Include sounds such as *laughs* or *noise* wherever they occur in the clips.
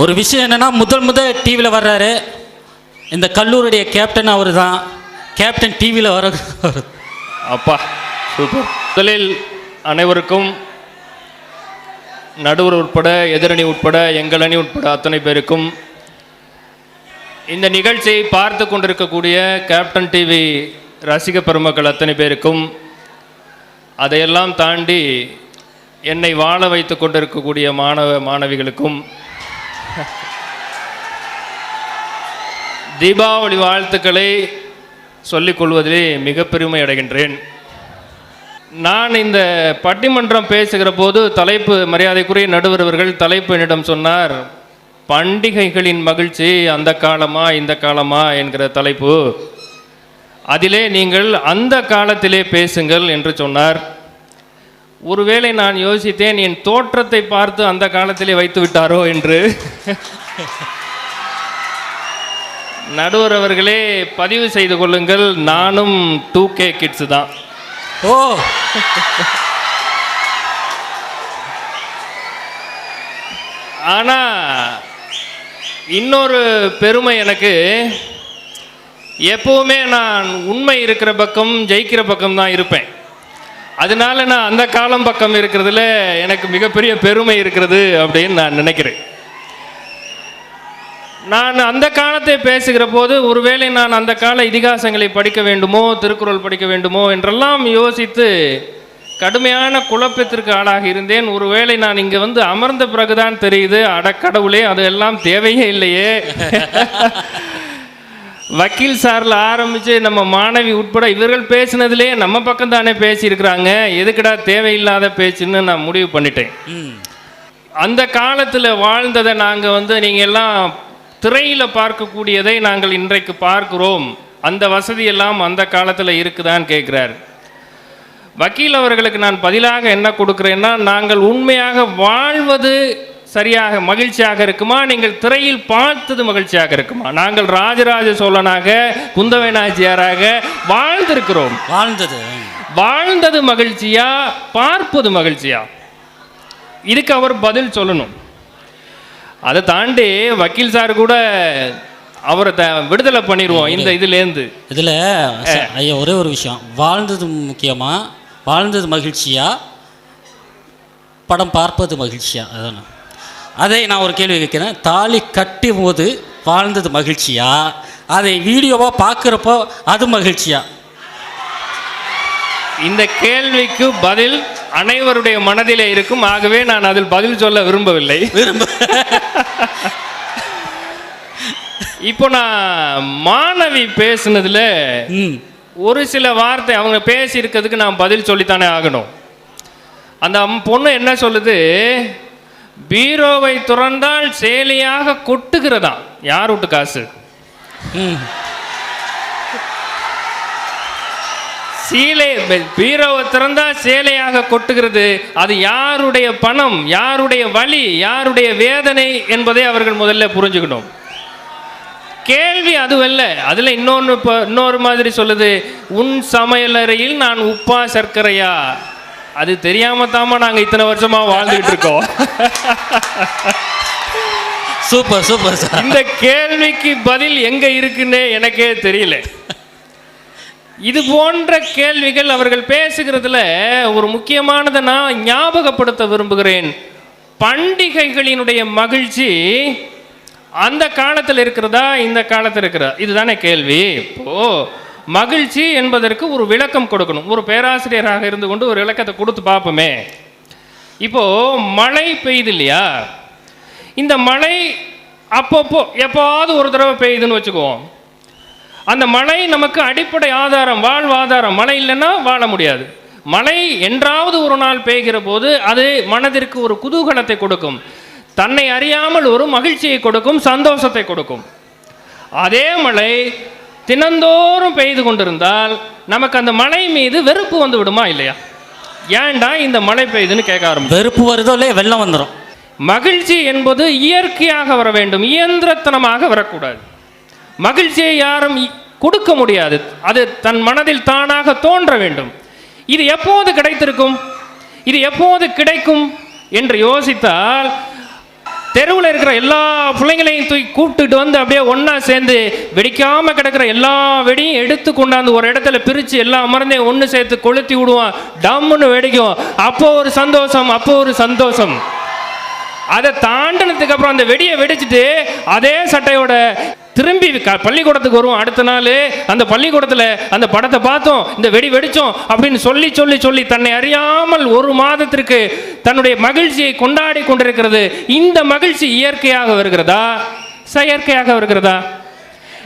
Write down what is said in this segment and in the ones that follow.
ஒரு விஷயம் என்னன்னா முதல் முதல் டிவியில் வர்றாரு. இந்த கல்லூரியுடைய கேப்டன் அவர் தான் கேப்டன் டிவியில் வர அப்பா சூப்பர் முதலில் அனைவருக்கும் நடுவர் உட்பட எதிரணி உட்பட எங்கள் அணி உட்பட அத்தனை பேருக்கும் இந்த நிகழ்ச்சியை பார்த்து கொண்டிருக்கக்கூடிய கேப்டன் டிவி ரசிக பெருமக்கள் அத்தனை பேருக்கும் அதையெல்லாம் தாண்டி என்னை வாழ வைத்து கொண்டிருக்கக்கூடிய மாணவ மாணவிகளுக்கும் *laughs* தீபாவளி வாழ்த்துக்களை சொல்லிக் கொள்வதிலே மிக பெருமை அடைகின்றேன். நான் இந்த பட்டிமன்றம் பேசுகிற போது தலைப்பு மரியாதைக்குரிய நடுவரவர்கள் தலைப்பு என்னிடம் சொன்னார் பண்டிகைகளின் மகிழ்ச்சி அந்த காலமா இந்த காலமா? என்கிற தலைப்பு. அதிலே நீங்கள் அந்த காலத்திலே பேசுங்கள் என்று சொன்னார். ஒருவேளை நான் யோசித்தேன் என் தோற்றத்தை பார்த்து அந்த காலத்திலே வைத்து விட்டாரோ என்று. நடுவர் அவர்களே பதிவு செய்து கொள்ளுங்கள் நானும் டூ கே கிட்ஸ் தான். ஓ. ஆனா இன்னொரு பெருமை எனக்கு. எப்பவுமே நான் உண்மை இருக்கிற பக்கம் ஜெயிக்கிற பக்கம் தான் இருப்பேன். அதனால நான் அந்த காலம் பக்கம் இருக்கிறதுல எனக்கு மிகப்பெரிய பெருமை இருக்கிறது அப்படின்னு நான் நினைக்கிறேன். நான் அந்த காலத்தை பேசுகிற போது ஒருவேளை நான் அந்த கால இதிகாசங்களை படிக்க வேண்டுமோ திருக்குறள் படிக்க வேண்டுமோ என்றெல்லாம் யோசித்து கடுமையான குழப்பத்திற்கு ஆளாக இருந்தேன். ஒருவேளை நான் இங்கே வந்து அமர்ந்த பிறகுதான் தெரியுது அடக்கடவுளே அது எல்லாம் தேவையே இல்லையே. வக்கீல் சார்ல ஆரம்பிச்சு நம்ம மாணவி உட்பட இவர்கள் பேசினதுலே நம்ம பக்கம் தானே பேசியிருக்கிறாங்க. எதுக்குடா தேவையில்லாத பேச்சுன்னு நான் முடிவு பண்ணிட்டேன். அந்த காலத்தில் வாழ்ந்ததை நாங்கள் வந்து நீங்கள் எல்லாம் திரையில் பார்க்கக்கூடியதை நாங்கள் இன்றைக்கு பார்க்கிறோம். அந்த வசதியெல்லாம் அந்த காலத்தில் இருக்குதான்னு கேட்குறார் வக்கீல் அவர்களுக்கு நான் பதிலாக என்ன கொடுக்குறேன்னா நாங்கள் உண்மையாக வாழ்வது சரியாக மகிழ்ச்சியாக இருக்குமா? நீங்கள் திரையில் பார்த்தது மகிழ்ச்சியாக இருக்குமா? நாங்கள் ராஜராஜ சோழனாக குந்தவை நாச்சியாராக வாழ்ந்திருக்கிறோம். வாழ்ந்தது. வாழ்ந்தது மகிழ்ச்சியா? பார்ப்பது மகிழ்ச்சியா? இதுக்கு அவர் பதில் சொல்லணும். அதை தாண்டி வக்கீல் சார் கூட அவரை த விடுதலை பண்ணிடுவோம் இந்த இதுலேருந்து. இதில் ஐயா ஒரே ஒரு விஷயம். வாழ்ந்தது முக்கியமா? வாழ்ந்தது மகிழ்ச்சியா? படம் பார்ப்பது மகிழ்ச்சியா? அதானே. அதை நான் ஒரு கேள்வி கேட்குறேன். தாலி கட்டும் போது வாழ்ந்தது மகிழ்ச்சியா? அதை வீடியோவாக பார்க்குறப்போ அது மகிழ்ச்சியா? இந்த கேள்விக்கு பதில் அனைவருடைய மனதிலே இருக்கும். ஆகவே நான் அதில் பதில் சொல்ல விரும்பவில்லை. விரும்ப இப்போ நான் மாணவி பேசுனதுல ஒரு சில வார்த்தை அவங்க பேசியிருக்கிறதுக்கு நான் பதில் சொல்லித்தானே ஆகணும். அந்த பொண்ணு என்ன சொல்லுது? பீரோவை துறந்தால் சேலியாக கொட்டுகிறதா? யார் விட்டு காசு? சீலை பீரோவை திறந்தா சேலையாக கொட்டுகிறது. அது யாருடைய பணம் யாருடைய வலி யாருடைய வேதனை என்பதை அவர்கள் முதல்ல புரிஞ்சுக்கணும். கேள்வி அதுவல்ல. அதுல இன்னொன்று இப்போ இன்னொரு மாதிரி சொல்லுது. உன் சமையலறையில் நான் உப்பா சர்க்கரையா? அது தெரியாம தாமா நாங்க இத்தனை வருஷமா வாழ்ந்துகிட்டு இருக்கோம். Super super sir. இந்த கேள்விக்கு பதில் எங்க இருக்குன்னே எனக்கே தெரியல. இது போன்ற கேள்விகள் அவர்கள் பேசுகிறதுல ஒரு முக்கியமானதை நான் ஞாபகப்படுத்த விரும்புகிறேன். பண்டிகைகளினுடைய மகிழ்ச்சி அந்த காலத்தில் இருக்கிறதா இந்த காலத்தில் இருக்கிறதா? இதுதானே கேள்வி. இப்போ மகிழ்ச்சி என்பதற்கு ஒரு விளக்கம் கொடுக்கணும். ஒரு பேராசிரியராக இருந்து கொண்டு ஒரு விளக்கத்தை கொடுத்து பார்ப்போமே. இப்போ மழை பெய்யுது இல்லையா இந்த மழை அப்பப்போ எப்போவாவது ஒரு தடவை பெய்யுதுன்னு வச்சுக்குவோம். அந்த மழை நமக்கு அடிப்படை ஆதாரம் வாழ்வாதாரம் மழை இல்லைன்னா வாழ முடியாது. மழை என்றாவது ஒரு நாள் பெய்கிற போது அது மனதிற்கு ஒரு குதூகலத்தை கொடுக்கும். தன்னை அறியாமல் ஒரு மகிழ்ச்சியை கொடுக்கும் சந்தோஷத்தை கொடுக்கும். அதே மழை தினந்தோறும் பெய்து கொண்டிருந்தால் நமக்கு அந்த மழை மீது வெறுப்பு வந்து விடுமா இல்லையா? ஏன்டா இந்த மழை பெய்யுதுன்னு கேட்க ஆரம்பிச்சோம் வெறுப்பு வருதோ இல்லையா வெள்ளம் வந்துடும் மகிழ்ச்சி என்பது இயற்கையாக வர வேண்டும் இயந்திரத்தனமாக வரக்கூடாது. மகிழ்ச்சியை யாரும் கொடுக்க முடியாது அது தன் மனதில் தானாக தோன்ற வேண்டும். இது எப்போது கிடைத்திருக்கும்? இது எப்போது கிடைக்கும்? என்று யோசித்தால் தெருவில் இருக்கிற எல்லா பிள்ளைங்களையும் தூக்கி கூப்பிட்டுட்டு வந்து அப்படியே ஒன்றா சேர்ந்து வெடிக்காம கிடக்கிற எல்லா வெடியும் எடுத்து கொண்டாந்து ஒரு இடத்துல பிரித்து எல்லா மருந்தையும் ஒன்று சேர்த்து கொளுத்தி விடுவான் டம்முன்னு வெடிக்கும். அப்போ ஒரு சந்தோஷம் அப்போ ஒரு சந்தோஷம். அதை தாண்டினதுக்கு அப்புறம் அந்த வெடியை வெடிச்சிட்டு அதே சட்டையோட திரும்பி க- பள்ளிக்கூடத்துக்கு வருவோம். அடுத்த நாள் அந்த பள்ளிக்கூடத்தில் அந்த படத்தை பார்த்தோம். இந்த வெடி வெடித்தோம் அப்படின்னு சொல்லி சொல்லி சொல்லி தன்னை அறியாமல் ஒரு மாதத்திற்கு தன்னுடைய மகிழ்ச்சியை கொண்டாடி கொண்டிருக்கிறது. இந்த மகிழ்ச்சி இயற்கையாக வருகிறதா? செயற்கையாக வருகிறதா?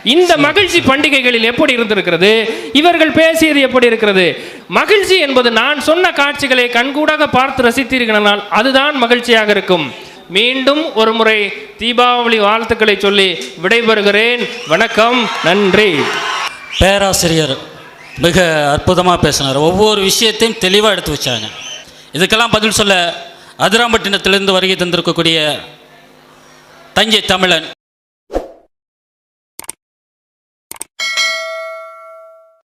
இந்த மகிழ்ச்சி பண்டிகைகளில் எப்படி இருந்திருக்கிறது? இவர்கள் பேசியது எப்படி இருக்கிறது? மகிழ்ச்சி என்பது நான் சொன்ன காட்சிகளை கண்கூடாக பார்த்து ரசித்தீர்களானால் அதுதான் மகிழ்ச்சியாக இருக்கும். மீண்டும் ஒரு முறை தீபாவளி வாழ்த்துக்களை சொல்லி விடைபெறுகிறேன். வணக்கம் நன்றி. பேராசிரியர் மிக அற்புதமாக பேசினார். ஒவ்வொரு விஷயத்தையும் தெளிவாக எடுத்து வச்சாங்க. இதுக்கெல்லாம் பதில் சொல்ல அதிராம்பட்டினத்திலிருந்து வருகை தந்திருக்கக்கூடிய தஞ்சை தமிழன்